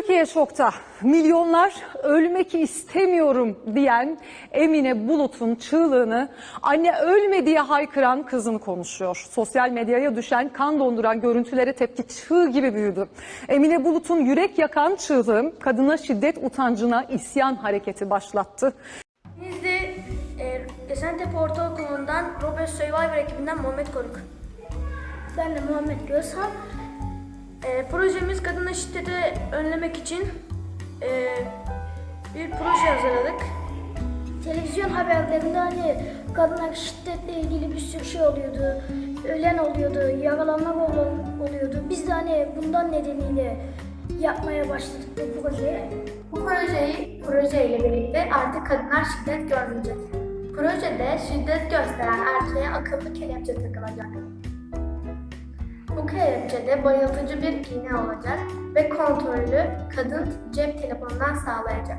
Türkiye şokta. Milyonlar ölmek istemiyorum diyen Emine Bulut'un çığlığını anne ölme diye haykıran kızını konuşuyor. Sosyal medyaya düşen kan donduran görüntülere tepki çığ gibi büyüdü. Emine Bulut'un yürek yakan çığlığı kadına şiddet utancına isyan hareketi başlattı. Biz de e, Esentepe Ortaokulu'ndan Robert Survivor ekibinden Muhammed Koruk. Ben de Muhammed Gözhan. E, projemiz kadına şiddeti önlemek için e, bir proje hazırladık. Televizyon haberlerinde hani kadına şiddetle ilgili bir sürü şey oluyordu. Ölen oluyordu, yaralanma ol- oluyordu. Biz de hani bundan nedeniyle yapmaya başladık bu projeyi. Bu projeyi projeyle birlikte artık kadınlar şiddet görmeyecek. Projede şiddet gösteren erkeğe akıllı kelepçe takılacak. Bu kelepçede bayıltıcı bir iğne olacak ve kontrolü kadın cep telefonundan sağlayacak.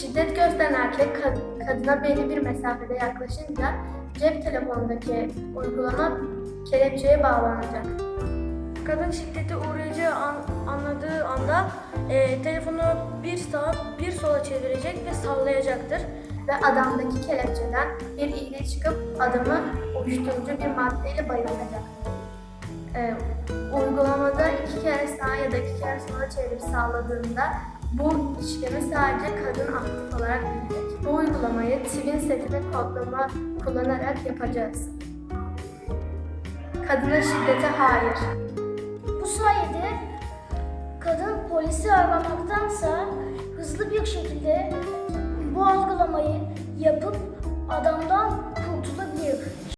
Şiddet gösteren erkek kad- kadına belli bir mesafede yaklaşınca cep telefonundaki uygulama kelepçeye bağlanacak. Kadın şiddete uğrayacağı an, anladığı anda e, telefonu bir sağa bir sola çevirecek ve sallayacaktır. ve adamdaki kelepçeden bir iğne çıkıp adamı uyuşturucu bir maddeyle bayıltacak. Ee, uygulamada iki kere sağa ya da iki kere sola çevirip sağladığında bu işlemi sadece kadın aktif olarak bilecek. Bu uygulamayı Twin seti ve kodlama kullanarak yapacağız. Kadına şiddete hayır. Bu sayede kadın polisi aramaktansa hızlı bir şekilde bu algılamayı yapıp adamdan